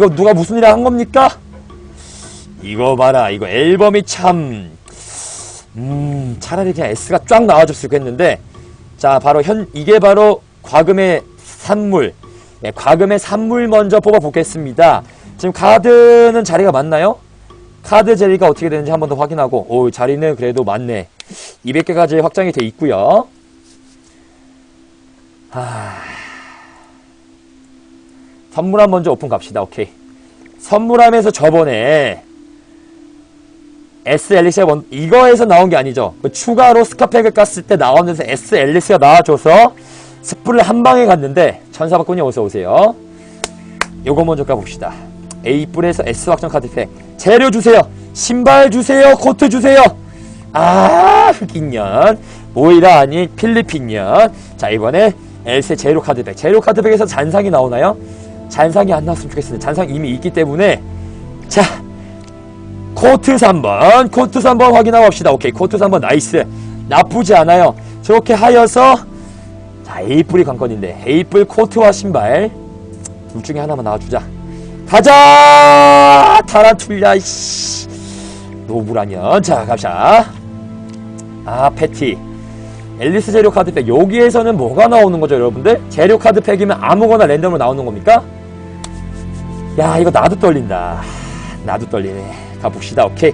이거 누가 무슨 일을 한 겁니까? 이거 봐라. 이거 앨범이 참, 음, 차라리 그냥 S가 쫙 나와줬을 했는데, 자, 바로 현, 이게 바로 과금의 산물. 예, 과금의 산물 먼저 뽑아보겠습니다. 지금 카드는 자리가 맞나요? 카드 자리가 어떻게 되는지 한 번 더 확인하고, 오, 자리는 그래도 맞네. 200개까지 확장이 돼 있고요. 하... 선물함 먼저 오픈 갑시다. 오케이. 선물함에서 저번에 S 앨리스가 먼, 이거에서 나온 게 아니죠. 그 추가로 스카팩을 깠을 때 나오면서 S 앨리스가 나와줘서 스프를 한 방에 갔는데 천사박군이 어서 오세요. 요거 먼저 까봅시다. A 뿔에서 S 확정 카드팩 재료 주세요. 신발 주세요. 코트 주세요. 아 흑인년 모이라 아닌 필리핀년. 자 이번에 엘세 제로 카드팩 제로 카드팩에서 잔상이 나오나요? 잔상이 안 나왔으면 좋겠습니다. 잔상 이미 있기 때문에 자 코트 3번 코트 3번 확인하고 봅시다. 오케이 코트 3번 나이스 나쁘지 않아요. 저렇게 하여서 자 에이뿔이 관건인데 에이뿔 코트와 신발 둘 중에 하나만 나와주자. 가자 타란툴라 씨 노브라년 자 갑시다. 아 패티 앨리스 재료 카드팩 여기에서는 뭐가 나오는 거죠 여러분들? 재료 카드팩이면 아무거나 랜덤으로 나오는 겁니까? 야 이거 나도 떨린다. 나도 떨리네. 가봅시다. 오케이.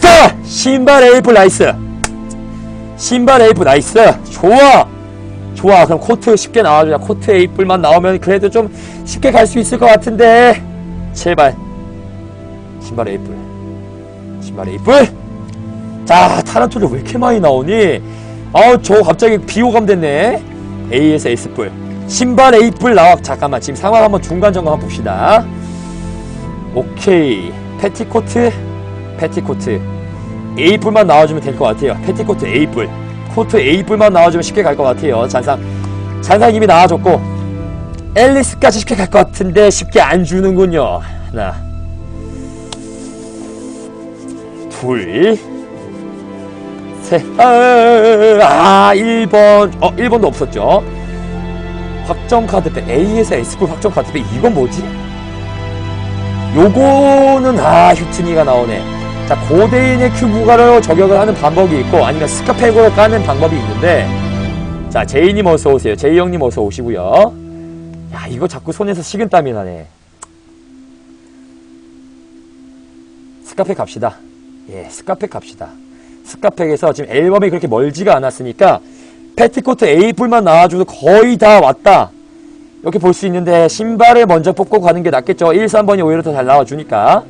자 신발 에이프 나이스. 신발 에이프 나이스. 좋아. 좋아. 그럼 코트 쉽게 나와주자 코트 에이플만 나오면 그래도 좀 쉽게 갈 수 있을 것 같은데. 제발. 신발 에이플 신발 에이플 자 타란툴이 왜 이렇게 많이 나오니? 아우 저 갑자기 비호감 됐네. A에서 S뿔 신발 A뿔 나와 잠깐만 지금 상황 한번 중간 점검 봅시다 오케이 패티코트 패티코트 A뿔만 나와주면 될 것 같아요 패티코트 A뿔 코트 A뿔만 나와주면 쉽게 갈 것 같아요 잔상 잔상 이미 나와줬고 앨리스까지 쉽게 갈 것 같은데 쉽게 안 주는군요 하나 둘 셋. 아, 1번. 어, 1번도 없었죠. 확정 카드팩. A에서 S급 확정 카드팩. 이건 뭐지? 요거는, 아, 휴트니가 나오네. 자, 고대인의 큐브가로 저격을 하는 방법이 있고, 아니면 스카팩으로 까는 방법이 있는데, 자, 제이님 어서오세요. 제이 형님 어서오시고요. 야, 이거 자꾸 손에서 식은땀이 나네. 스카팩 갑시다. 예, 스카팩 갑시다. 스카팩에서 지금 앨범이 그렇게 멀지가 않았으니까 패티코트 A뿔만 나와줘도 거의 다 왔다. 이렇게 볼 수 있는데 신발을 먼저 뽑고 가는 게 낫겠죠. 1, 3번이 오히려 더 잘 나와주니까.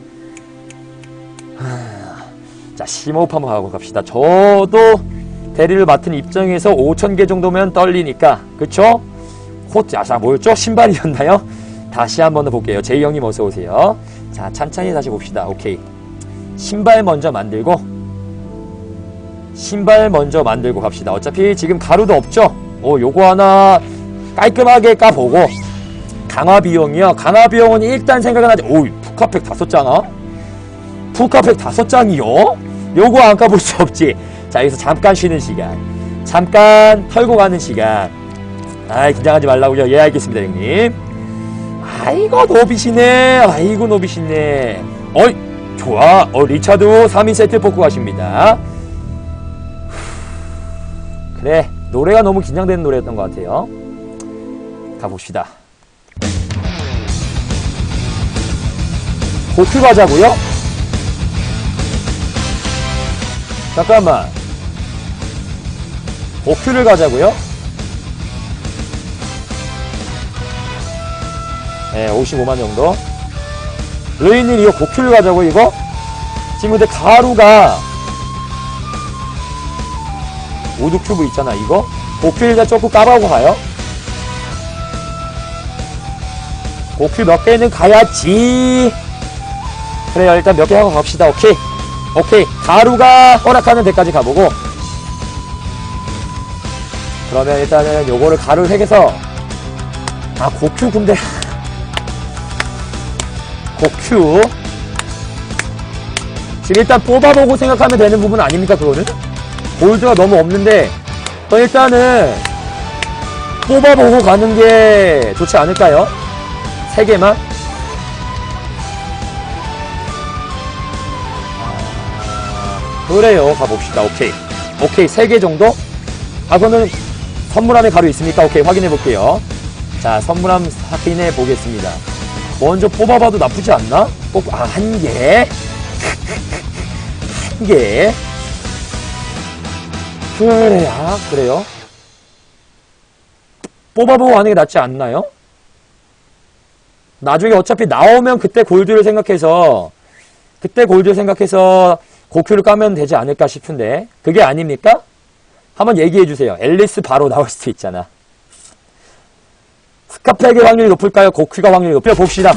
자, 심호흡 한번 하고 갑시다. 저도 대리를 맡은 입장에서 5,000개 정도면 떨리니까. 그쵸? 코트, 아, 자, 뭐였죠? 신발이었나요? 다시 한번 더 볼게요. 제이 형님 어서 오세요. 자, 찬찬히 다시 봅시다. 오케이. 신발 먼저 만들고 신발 먼저 만들고 갑시다. 어차피 지금 가루도 없죠? 오, 요거 하나 깔끔하게 까보고 강화 비용이요. 강화 비용은 일단 생각은 하지. 오, 푸카팩 다섯 장아? 푸카팩 다섯 장이요? 요거 안 까볼 수 없지. 자, 여기서 잠깐 쉬는 시간. 잠깐 털고 가는 시간. 아이, 긴장하지 말라고요. 예, 알겠습니다, 형님. 아이고, 노비시네. 아이고, 노비시네. 어이, 좋아. 어, 리차드 3인 세트 뽑고 가십니다. 그래 노래가 너무 긴장되는 노래였던 것 같아요 가봅시다 고큐 가자고요? 잠깐만 고큐를 가자고요? 네 55만 정도 루이님 이거 고큐를 가자고 이거? 지금 근데 가루가 우드 큐브 있잖아 이거? 고큐 일단 조금 까봐고 가요. 고큐 몇 개는 가야지. 그래요 일단 몇 개 하고 갑시다. 오케이. 오케이. 가루가 허락하는 데까지 가보고. 그러면 일단은 요거를 가루를 핵해서. 아 고큐 근데. 고큐. 지금 일단 뽑아보고 생각하면 되는 부분 아닙니까 그거는? 볼드가 너무 없는데 어, 일단은 뽑아보고 가는 게 좋지 않을까요? 세 개만? 그래요 가봅시다 오케이 오케이 세 개 정도? 아 다소는 선물함에 가루 있습니까? 오케이 확인해 볼게요 자 선물함 확인해 보겠습니다 먼저 뽑아봐도 나쁘지 않나? 뽑... 아한개한개 그래, 아, 그래요? 뽑아보고 하는 게 낫지 않나요? 나중에 어차피 나오면 그때 골드를 생각해서, 그때 골드를 생각해서 고큐를 까면 되지 않을까 싶은데, 그게 아닙니까? 한번 얘기해 주세요. 앨리스 바로 나올 수도 있잖아. 스카팩의 확률이 높을까요? 고큐가 확률이 높을까요? 봅시다.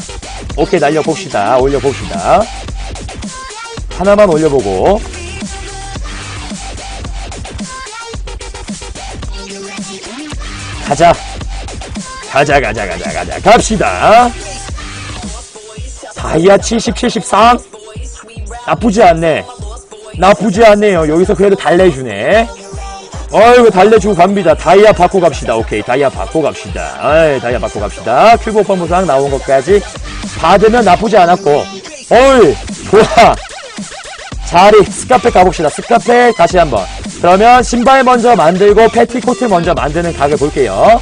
오케이, 날려봅시다. 올려봅시다. 하나만 올려보고. 가자. 가자, 가자, 가자, 가자. 갑시다. 다이아 70, 73. 나쁘지 않네. 나쁘지 않네요. 여기서 그래도 달래주네. 어이구, 달래주고 갑니다. 다이아 받고 갑시다. 오케이, 다이아 받고 갑시다. 어이, 다이아 받고 갑시다. 큐브 펌보상 나온 것까지 받으면 나쁘지 않았고. 어이, 좋아. 자리, 스카페 가봅시다. 스카페 다시 한번. 그러면 신발 먼저 만들고 패티코트 먼저 만드는 각을 볼게요.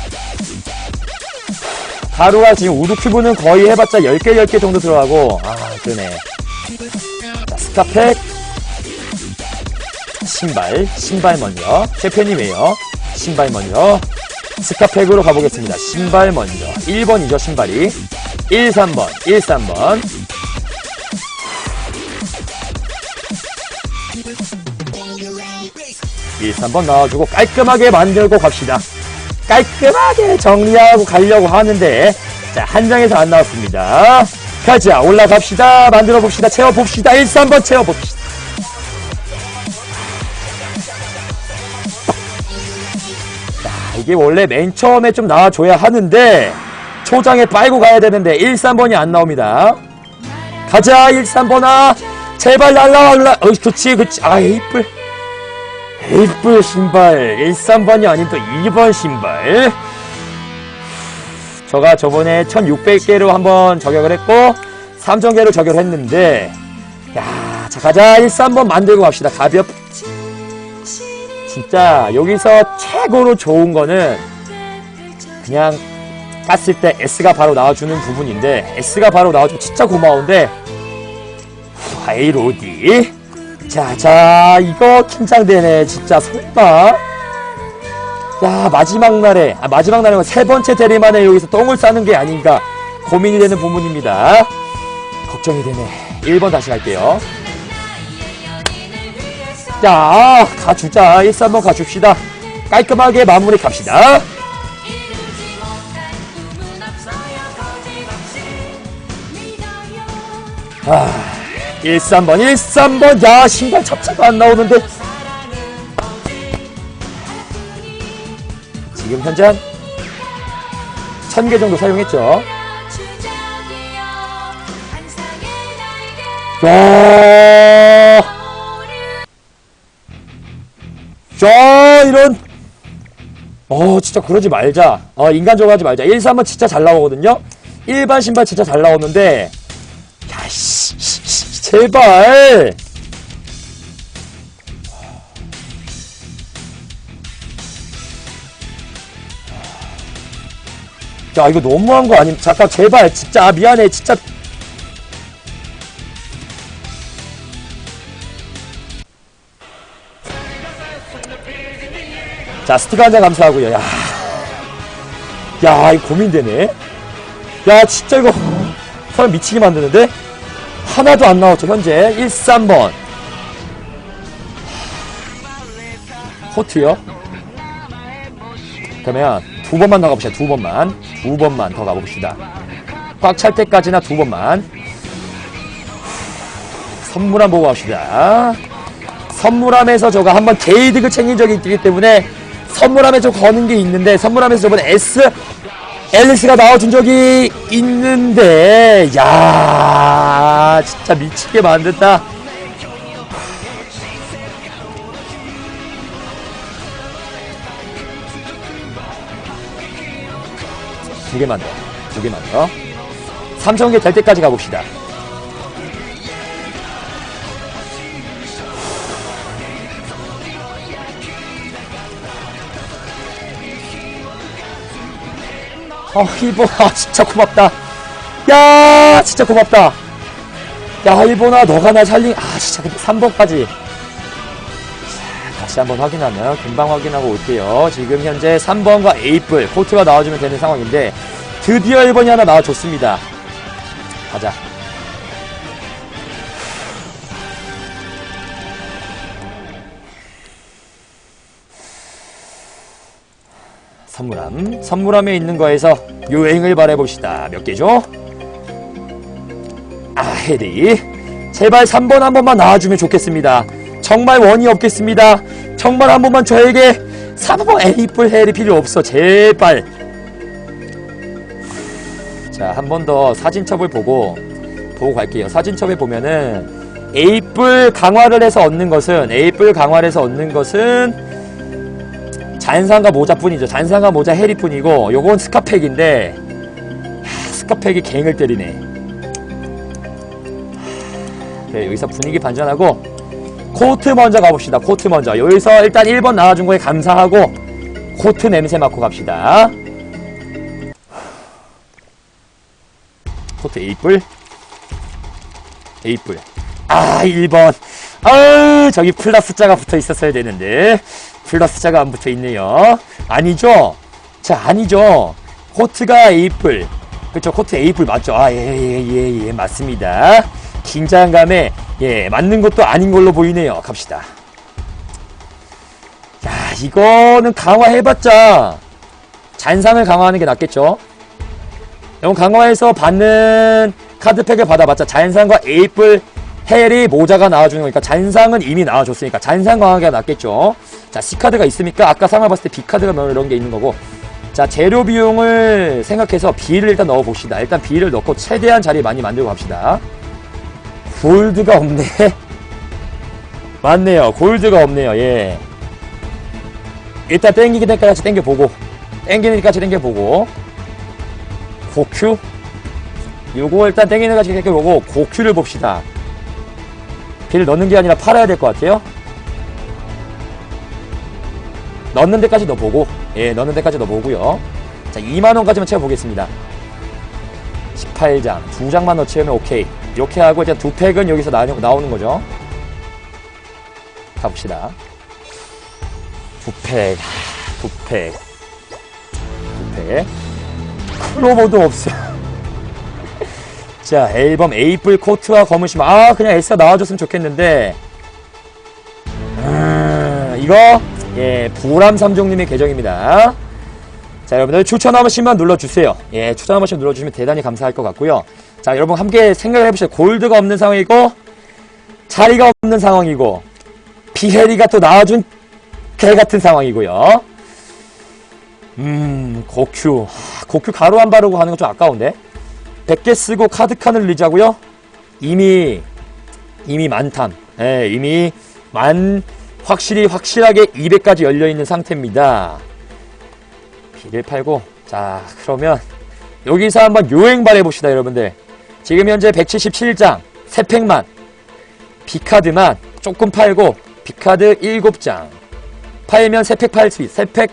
가루가 지금 우드 큐브는 거의 해봤자 10개, 10개 정도 들어가고, 아, 그러네. 자, 스카팩. 신발, 신발 먼저. 셰프님이에요. 신발 먼저. 스카팩으로 가보겠습니다. 신발 먼저. 1번이죠, 신발이. 1, 3번, 1, 3번. 1, 3번 넣어주고 깔끔하게 만들고 갑시다. 깔끔하게 정리하고 가려고 하는데 자, 한 장에서 안 나왔습니다. 가자, 올라갑시다. 만들어 봅시다. 채워 봅시다. 1, 3번 채워 봅시다. 자, 이게 원래 맨 처음에 좀 나와줘야 하는데 초장에 빨고 가야 되는데 1, 3번이 안 나옵니다. 가자, 1, 3번아. 제발 날라와, 날라. 어이, 그치, 그치. 아, 이쁠. 에이플 신발 1, 3번이 아닌 또 2번 신발. 저가 저번에 1600개로 한번 저격을 했고 3000개로 저격을 했는데 야, 자 가자. 1, 3번 만들고 갑시다. 가볍. 진짜 여기서 최고로 좋은 거는 그냥 깠을 때 S가 바로 나와주는 부분인데 S가 바로 나와주면 진짜 고마운데 하이로디 자, 자, 이거 긴장되네. 진짜 설마. 야, 마지막 날에, 아, 마지막 날에 세 번째 대리만에 여기서 똥을 싸는 게 아닌가 고민이 되는 부분입니다. 걱정이 되네. 1번 다시 갈게요. 자, 가주자. 1, 3번 가줍시다. 깔끔하게 마무리 갑시다. 아. 13번, 13번. 야, 신발 잡차가 안 나오는데. 지금 한 1000개 정도 사용했죠. 야, 야, 이런. 어, 진짜 그러지 말자. 어, 인간적으로 하지 말자. 1, 3번 진짜 잘 나오거든요? 일반 신발 진짜 잘 나오는데, 야, 씨, 씨, 씨, 제발! 야, 이거 너무한 거 아님? 잠깐, 제발, 진짜, 아, 미안해, 진짜. 자, 스티커 한 장 감사하고요, 야. 야, 이거 고민되네. 야, 진짜 이거, 사람 미치게 만드는데? 하나도 안 나왔죠, 현재. 1, 3번. 호트요? 그러면 두 번만 더 가봅시다. 두 번만. 두 번만 더 가봅시다. 꽉 찰 때까지나 두 번만. 선물함 보고 갑시다. 선물함에서 저가 한번 게이득을 챙긴 적이 있기 때문에 선물함에 저 거는 게 있는데 선물함에서 저번에 S 앨리스가 나와준 적이 있는데 야 진짜 미치게 만든다 두 개만 더. 두 개만 더. 3,000개 될 때까지 가봅시다. 어, 이보, 아, 진짜 고맙다. 야, 진짜 고맙다. 야, 일본아, 너가 날 살린, 아, 진짜, 근데 3번까지. 다시 한번 확인하면, 금방 확인하고 올게요. 지금 현재 3번과 에이플, 코트가 나와주면 되는 상황인데, 드디어 1번이 하나 나와줬습니다. 가자. 선물함. 선물함에 있는 거에서 요행을 바라봅시다. 몇 개죠? 아, 헤리. 제발 3번 한 번만 나와주면 좋겠습니다. 정말 원이 없겠습니다. 정말 한 번만 저에게 3번 에이플 헤리 필요 없어. 제발. 자, 한 번 더 사진첩을 보고, 보고 갈게요. 사진첩에 보면은, 에이플 강화를 해서 얻는 것은, 에이플 강화를 해서 얻는 것은, 잔상과 모자뿐이죠. 잔상과 모자 해리뿐이고 요건 스카팩인데 하, 스카팩이 갱을 때리네. 네, 여기서 분위기 반전하고 코트 먼저 가봅시다. 코트 먼저. 여기서 일단 1번 나와준 거에 감사하고 코트 냄새 맡고 갑시다. 코트 에이플. 에이플. 아 1번. 아 저기 플러스 자가 붙어 있었어야 되는데. 플러스 자가 안 붙어 있네요. 아니죠? 자 아니죠. 코트가 에이플. 그쵸 코트 에이플 맞죠? 아 예예예예 맞습니다 긴장감에 예 맞는 것도 아닌 걸로 보이네요. 갑시다. 야 이거는 강화해봤자 잔상을 강화하는 게 낫겠죠? 이건 강화해서 받는 카드팩을 받아봤자 잔상과 에이플 헬이 모자가 나와주는 거니까 잔상은 이미 나와줬으니까 잔상 강화가 낫겠죠? 자 C카드가 있으니까 아까 상을 봤을 때 B카드가 뭐 이런 게 있는 거고. 자 재료 비용을 생각해서 B를 일단 넣어봅시다. 일단 B를 넣고 최대한 자리 많이 만들고 갑시다 골드가 없네 맞네요 골드가 없네요 예 일단 땡기기 때까지 땡겨보고 땡기는 데까지 땡겨보고 고큐 요거 일단 땡기는 데까지 땡겨보고 고큐를 봅시다 비를 넣는 게 아니라 팔아야 될 것 같아요. 넣는 데까지 넣어보고, 예, 넣는 데까지 넣어보고요. 자, 2만원까지만 채워보겠습니다. 18장, 두 장만 더 채우면 오케이. 이렇게 하고, 이제 두 팩은 여기서 나, 나오는 거죠. 가봅시다. 두 팩, 두 팩, 두 팩. 클로버도 없어요. 자, 앨범 에이플 코트와 검은 심. 아, 그냥 에스가 나와줬으면 좋겠는데. 음, 이거, 예, 부람 삼종님의 계정입니다. 자, 여러분들 추천 한 번씩만 눌러주세요. 예, 추천 한 번씩 눌러주시면 대단히 감사할 것 같고요. 자, 여러분 함께 생각을 해보세요. 골드가 없는 상황이고, 자리가 없는 상황이고, 비헤리가 또 나와준 개 같은 상황이고요. 음, 고큐. 하, 고큐 가루 안 바르고 가는 건 좀 아까운데? 100개 쓰고 카드 칸을 늘리자고요? 이미 이미 만탐. 예, 이미 만 확실히 확실하게 200까지 열려 있는 상태입니다. 비를 팔고 자, 그러면 여기서 한번 요행발 해 봅시다, 여러분들. 지금 현재 177장 3팩만 비카드만 조금 팔고 비카드 7장 팔면 3팩 팔 수 있. 3팩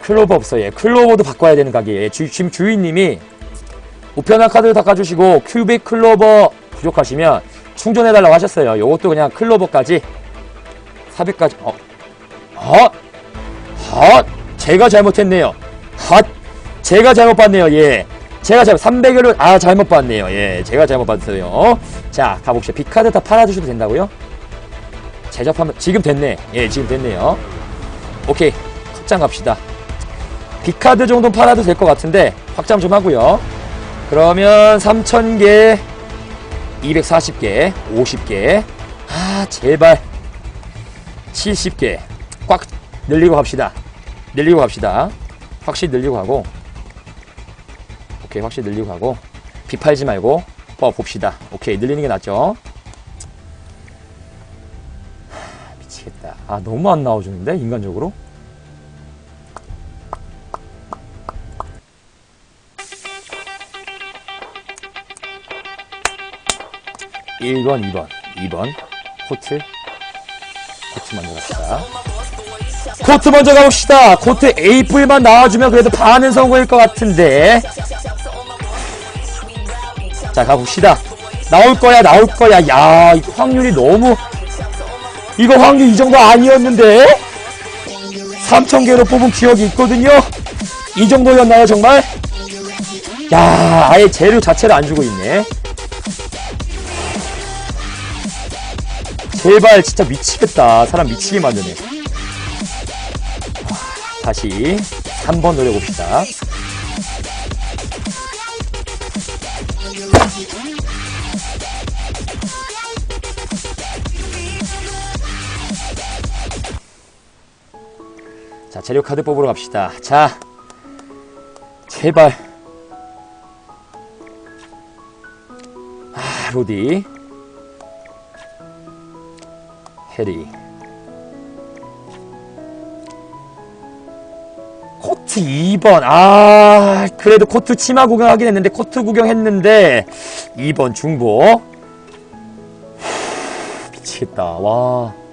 클로버 없어요. 예, 클로버도 바꿔야 되는 가게예요. 예, 주, 지금 주인님이 우편한 카드를 닦아주시고 큐빅 클로버 부족하시면 충전해달라고 하셨어요. 요것도 그냥 클로버까지 400까지 어? 헛! 헛! 제가 잘못했네요. 헛! 제가 잘못 봤네요. 예. 제가 잘못 300을 아 잘못 봤네요. 예. 제가 잘못 봤어요. 자, 가봅시다. 빅카드 다 팔아주셔도 된다고요? 제작하면 지금 됐네. 예, 지금 됐네요. 오케이. 확장 갑시다. 빅카드 정도 팔아도 될 것 같은데 확장 좀 하고요. 그러면 3,000개, 240개, 50개, 아, 제발. 70개. 꽉 늘리고 갑시다. 늘리고 갑시다. 확실히 늘리고 가고. 오케이, 확실히 늘리고 가고. 비 팔지 말고, 어, 봅시다. 오케이, 늘리는 게 낫죠. 하, 미치겠다. 아, 너무 안 나와주는데, 인간적으로? 일번이번이번 코트 코트 먼저 갑시다 코트 먼저 가봅시다. 코트 에이플만 나와주면 그래도 반은 성공일 것 같은데. 자, 가봅시다. 나올 거야, 나올 거야. 야, 이거 확률이 너무. 이거 확률 이 정도 아니었는데? 3,000개로 뽑은 기억이 있거든요? 이 정도였나요, 정말? 야, 아예 재료 자체를 안 주고 있네. 제발, 진짜 미치겠다. 사람 미치게 만드네. 다시 3번 노려봅시다. 자, 재료 카드 뽑으러 갑시다. 자, 제발. 아, 로디. 해리. 코트 2번. 아, 그래도 코트 치마 구경하긴 했는데, 코트 구경했는데, 2번 중복. 후, 미치겠다. 와.